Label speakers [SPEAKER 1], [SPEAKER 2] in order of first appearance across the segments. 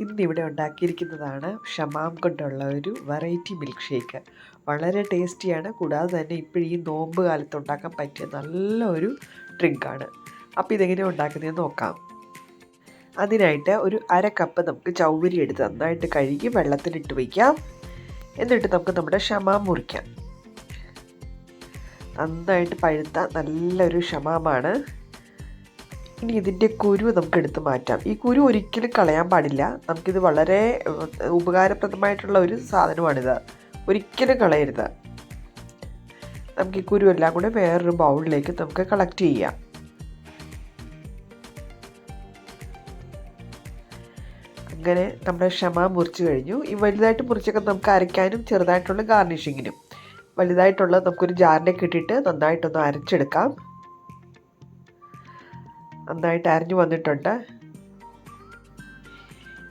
[SPEAKER 1] ഇന്നിവിടെ ഉണ്ടാക്കിയിരിക്കുന്നതാണ് ഷമാം കൊണ്ടുള്ള ഒരു വെറൈറ്റി മിൽക്ക് ഷേക്ക് വളരെ ടേസ്റ്റിയാണ് കൂടാതെ തന്നെ ഇപ്പോൾ ഈ നോമ്പ് കാലത്ത് ഉണ്ടാക്കാൻ പറ്റിയ നല്ലൊരു ഡ്രിങ്കാണ് അപ്പോൾ ഇതെങ്ങനെ ഉണ്ടാക്കുന്നതെന്ന് നോക്കാം. അതിനായിട്ട് ഒരു അര കപ്പ് നമുക്ക് ചൗവരി എടുത്ത് നന്നായിട്ട് കഴുകി വെള്ളത്തിലിട്ട് വയ്ക്കാം. എന്നിട്ട് നമുക്ക് നമ്മുടെ ഷമാം മുറിക്കാം. നന്നായിട്ട് പഴുത്ത നല്ലൊരു ഷമാമാണ്. ഇനി ഇതിന്റെ കുരു നമുക്ക് എടുത്ത് മാറ്റാം. ഈ കുരു ഒരിക്കലും കളയാൻ പാടില്ല. നമുക്കിത് വളരെ ഉപകാരപ്രദമായിട്ടുള്ള ഒരു സാധനമാണിത്. ഒരിക്കലും കളയരുത്. നമുക്ക് ഈ കുരു എല്ലാം കൂടെ വേറൊരു ബൗളിലേക്ക് നമുക്ക് കളക്ട് ചെയ്യാം. അങ്ങനെ നമ്മുടെ ക്ഷമ മുറിച്ച് കഴിഞ്ഞു. ഈ വലുതായിട്ട് മുറിച്ചൊക്കെ നമുക്ക് അരയ്ക്കാനും ചെറുതായിട്ടുള്ള ഗാർണിഷിങ്ങിനും. വലുതായിട്ടുള്ള നമുക്കൊരു ജാറിനെ ഇട്ടിട്ട് നന്നായിട്ടൊന്ന് അരച്ചെടുക്കാം. നന്നായിട്ട് അരിഞ്ഞു വന്നിട്ടുണ്ട്.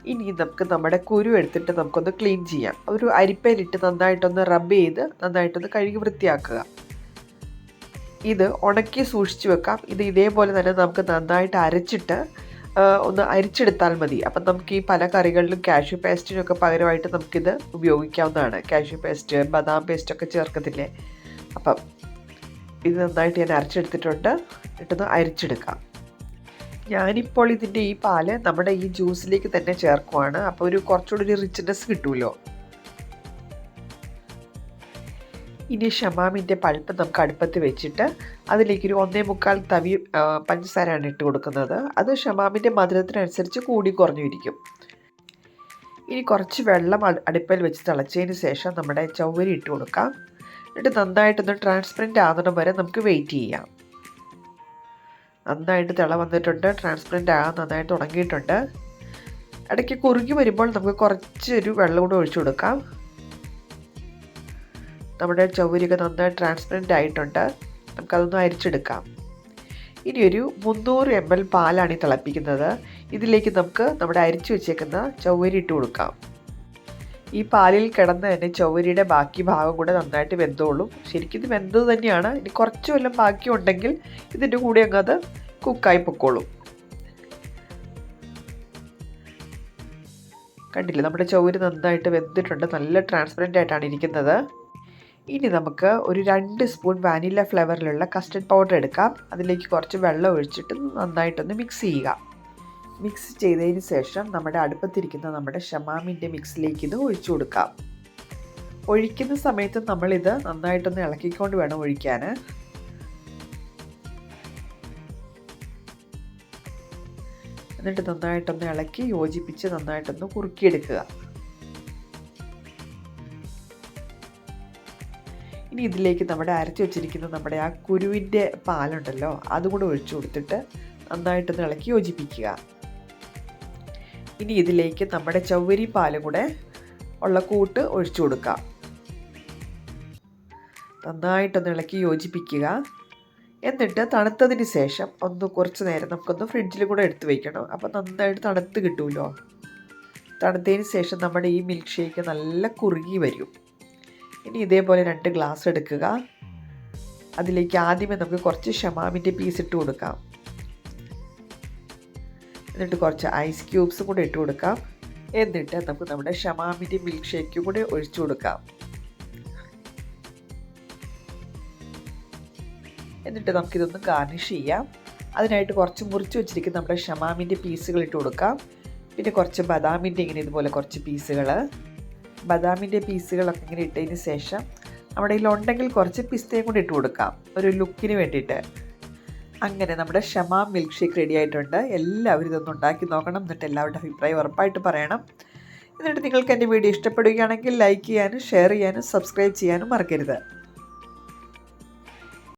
[SPEAKER 1] ഇനി നമുക്ക് നമ്മുടെ കുരു എടുത്തിട്ട് നമുക്കൊന്ന് ക്ലീൻ ചെയ്യാം. ഒരു അരിപ്പയിലിട്ട് നന്നായിട്ടൊന്ന് റബ്ബ് ചെയ്ത് നന്നായിട്ടൊന്ന് കഴുകി വൃത്തിയാക്കുക. ഇത് ഉണക്കി സൂക്ഷിച്ചു വെക്കാം. ഇത് ഇതേപോലെ തന്നെ നമുക്ക് നന്നായിട്ട് അരച്ചിട്ട് ഒന്ന് അരിച്ചെടുത്താൽ മതി. അപ്പം നമുക്ക് ഈ പല കറികളിലും കാഷ്യൂ പേസ്റ്റിനൊക്കെ പകരമായിട്ട് നമുക്കിത് ഉപയോഗിക്കാവുന്നതാണ്. കാഷ്യൂ പേസ്റ്റ് ബദാം പേസ്റ്റ് ഒക്കെ ചേർക്കത്തില്ലേ? അപ്പം ഇത് നന്നായിട്ട് ഞാൻ അരച്ചെടുത്തിട്ടുണ്ട്. ഇട്ടൊന്ന് അരിച്ചെടുക്കാം. ഞാനിപ്പോൾ ഇതിന്റെ ഈ പാൽ നമ്മുടെ ഈ ജ്യൂസിലേക്ക് തന്നെ ചേർക്കുവാണ്. അപ്പോൾ ഒരു കുറച്ചുകൂടി ഒരു റിച്ച്നെസ് കിട്ടുമല്ലോ ഇനി ഷമാമിന്റെ പൾപ്പ് നമുക്ക് അടുപ്പത്ത് വെച്ചിട്ട് അതിലേക്കൊരു ഒന്നേ മുക്കാൽ തവി പഞ്ചസാരയാണ് ഇട്ട് കൊടുക്കുന്നത്. അത് ഷമാമിന്റെ മധുരത്തിനനുസരിച്ച് കൂടി കുറഞ്ഞിരിക്കും. ഇനി കുറച്ച് വെള്ളം അടുപ്പിൽ വെച്ച് തിളച്ചതിന് ശേഷം നമ്മുടെ ചൗവരി ഇട്ട് കൊടുക്കാം. എന്നിട്ട് നന്നായിട്ടൊന്ന് ട്രാൻസ്പെറന്റ് ആകുന്നിടം വരെ നമുക്ക് വെയിറ്റ് ചെയ്യാം. നന്നായിട്ട് തിള വന്നിട്ടുണ്ട്. ട്രാൻസ്പെറന്റ് ആകാൻ നന്നായിട്ട് ഉണങ്ങിയിട്ടുണ്ട് ഇടയ്ക്ക് കുറുകി വരുമ്പോൾ നമുക്ക് കുറച്ചൊരു വെള്ളം കൂടെ ഒഴിച്ചു കൊടുക്കാം. നമ്മുടെ ചൗരിയൊക്കെ നന്നായി ട്രാൻസ്പെറന്റ് ആയിട്ടുണ്ട്. നമുക്കതൊന്ന് അരിച്ചെടുക്കാം. ഇനി ഒരു മുന്നൂറ് എം എൽ പാലാണ് ഈ തിളപ്പിക്കുന്നത്. ഇതിലേക്ക് നമുക്ക് നമ്മുടെ അരിച്ചു വെച്ചേക്കുന്ന ചൗവരി ഇട്ട് കൊടുക്കാം. ഈ പാലിൽ കിടന്ന് തന്നെ ചൗവരിയുടെ ബാക്കി ഭാഗം കൂടെ നന്നായിട്ട് വെന്തോളും. ശരിക്കും ഇത് വെന്തത് തന്നെയാണ്. ഇനി കുറച്ച് വല്ലതും ബാക്കി ഉണ്ടെങ്കിൽ ഇതിന്റെ കൂടെ അങ്ങ് അത് കുക്കായി പൊക്കോളും. കണ്ടില്ല? നമ്മുടെ ചൗവരി നന്നായിട്ട് വെന്തിട്ടുണ്ട്. നല്ല ട്രാൻസ്പെറന്റ് ആയിട്ടാണ് ഇരിക്കുന്നത്. ഇനി നമുക്ക് ഒരു രണ്ട് സ്പൂൺ വാനില ഫ്ലേവറിലുള്ള കസ്റ്റർഡ് പൗഡർ എടുക്കാം. അതിലേക്ക് കുറച്ച് വെള്ളം ഒഴിച്ചിട്ട് നന്നായിട്ടൊന്ന് മിക്സ് ചെയ്യുക. മിക്സ് ചെയ്തതിന് ശേഷം നമ്മുടെ അടുപ്പത്തിരിക്കുന്ന നമ്മുടെ ഷമാമിന്റെ മിക്സിലേക്ക് ഇത് ഒഴിച്ചു കൊടുക്കാം. ഒഴിക്കുന്ന സമയത്ത് നമ്മളിത് നന്നായിട്ടൊന്ന് ഇളക്കിക്കൊണ്ട് വേണം ഒഴിക്കാൻ. എന്നിട്ട് നന്നായിട്ടൊന്ന് ഇളക്കി യോജിപ്പിച്ച് നന്നായിട്ടൊന്ന് കുറുക്കിയെടുക്കുക. ഇനി ഇതിലേക്ക് നമ്മുടെ അരച്ചു വെച്ചിരിക്കുന്ന നമ്മുടെ ആ കുരുവിന്റെ പാലുണ്ടല്ലോ അതും കൂടെ ഒഴിച്ചു കൊടുത്തിട്ട് നന്നായിട്ടൊന്ന് ഇളക്കി യോജിപ്പിക്കുക. ഇനി ഇതിലേക്ക് നമ്മുടെ ചവ്വരി പാൽ കൂടെ ഉള്ള കൂട്ട് ഒഴിച്ചു കൊടുക്കാം. നന്നായിട്ടൊന്ന് ഇളക്കി യോജിപ്പിക്കുക. എന്നിട്ട് തണുത്തതിന് ശേഷം ഒന്ന് കുറച്ച് നേരം നമുക്കൊന്ന് ഫ്രിഡ്ജിൽ കൂടെ എടുത്തു വയ്ക്കണം അപ്പോൾ നന്നായിട്ട് തണുത്ത് കിട്ടുമല്ലോ തണുത്തതിന് ശേഷം നമ്മുടെ ഈ മിൽക്ക് ഷേക്ക് നല്ല കുറുകി വരും. ഇനി ഇതേപോലെ രണ്ട് ഗ്ലാസ് എടുക്കുക. അതിലേക്ക് ആദ്യമേ നമുക്ക് കുറച്ച് ഷമാമിന്റെ പീസ് ഇട്ട് കൊടുക്കാം. എന്നിട്ട് കുറച്ച് ഐസ് ക്യൂബ്സ് കൂടെ ഇട്ട് കൊടുക്കാം. എന്നിട്ട് നമുക്ക് നമ്മുടെ ഷമാമിന്റെ മിൽക്ക് ഷേക്കും കൂടെ ഒഴിച്ചു കൊടുക്കാം. എന്നിട്ട് നമുക്കിതൊന്ന് ഗാർണിഷ് ചെയ്യാം. അതിനായിട്ട് കുറച്ച് മുറിച്ച് വെച്ചിരിക്കുന്ന നമ്മുടെ ഷമാമിന്റെ പീസുകൾ ഇട്ട് കൊടുക്കാം. പിന്നെ കുറച്ച് ബദാമിന്റെ ഇങ്ങനെ ഇതുപോലെ കുറച്ച് പീസുകൾ ബദാമിന്റെ പീസുകളൊക്കെ ഇങ്ങനെ ഇട്ടതിന് ശേഷം നമ്മുടെ ഉണ്ടെങ്കിൽ കുറച്ച് പിസ്തയും കൂടി ഇട്ട് കൊടുക്കാം. ഒരു ലുക്കിന് വേണ്ടിയിട്ട്. അങ്ങനെ നമ്മുടെ ക്ഷമ മിൽക്ക് ഷേക്ക് റെഡി ആയിട്ടുണ്ട്. എല്ലാവരും ഇതൊന്ന് ഉണ്ടാക്കി നോക്കണം. എന്നിട്ട് എല്ലാവരുടെ അഭിപ്രായം ഉറപ്പായിട്ട് പറയണം. എന്നിട്ട് നിങ്ങൾക്ക് എന്റെ വീഡിയോ ഇഷ്ടപ്പെടുകയാണെങ്കിൽ ലൈക്ക് ചെയ്യാനും ഷെയർ ചെയ്യാനും സബ്സ്ക്രൈബ് ചെയ്യാനും മറക്കരുത്.